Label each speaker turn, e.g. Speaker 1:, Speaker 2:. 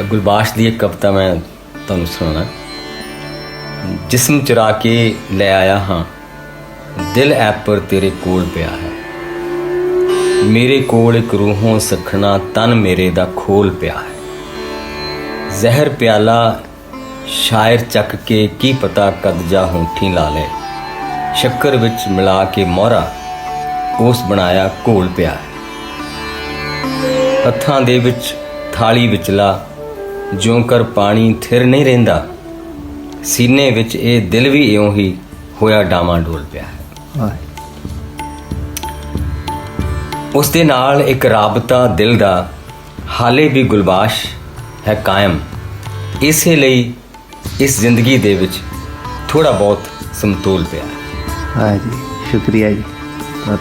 Speaker 1: ਅ, ਗੁਲਬਾਸ਼ ਦੀ ਇੱਕ ਕਵਿਤਾ ਮੈਂ ਤੁਹਾਨੂੰ ਸੁਣਾਉਣਾ। ਜਿਸਮ ਚੁਰਾ ਕੇ ਲੈ ਆਇਆ ਹਾਂ ਦਿਲ ਐਪ ਪਰ ਤੇਰੇ ਕੋਲ ਪਿਆ ਹੈ। ਮੇਰੇ ਕੋਲ ਇੱਕ ਰੂਹੋਂ ਸਖਣਾ ਤਨ ਮੇਰੇ ਦਾ ਖੋਲ ਪਿਆ ਹੈ। ਜ਼ਹਿਰ ਪਿਆਲਾ ਸ਼ਾਇਰ ਚੱਕ ਕੇ ਕੀ ਪਤਾ ਕਦ ਜਾ ਹੋਂਠੀ ਲਾ ਲੈ। ਸ਼ੱਕਰ ਵਿੱਚ ਮਿਲਾ ਕੇ ਮੋਹਰਾ ਉਸ ਬਣਾਇਆ ਘੋਲ ਪਿਆ ਹੈ। ਹੱਥਾਂ ਦੇ ਵਿੱਚ ਥਾਲੀ ਵਿਚਲਾ ਜਿਉਂ ਕਰ ਪਾਣੀ ਥਿਰ ਨਹੀਂ ਰਹਿੰਦਾ, ਸੀਨੇ ਵਿੱਚ ਇਹ ਦਿਲ ਵੀ ਇਉਂ ਹੀ ਹੋਇਆ ਡਾਵਾਂ ਡੋਲ ਪਿਆ ਹੈ। ਉਸ ਦੇ ਨਾਲ ਇੱਕ ਰਾਬਤਾ ਦਿਲ ਦਾ ਹਾਲੇ ਵੀ ਗੁਲਬਾਸ਼ ਹੈ ਕਾਇਮ। ਇਸੇ ਲਈ ਇਸ ਜ਼ਿੰਦਗੀ ਦੇ ਵਿੱਚ ਥੋੜਾ ਬਹੁਤ ਸਮਤੋਲ ਪਿਆ ਹੈ।
Speaker 2: ਵਾਹ ਸ਼ੁਕਰੀਆ ਜੀ। ਬਹੁਤ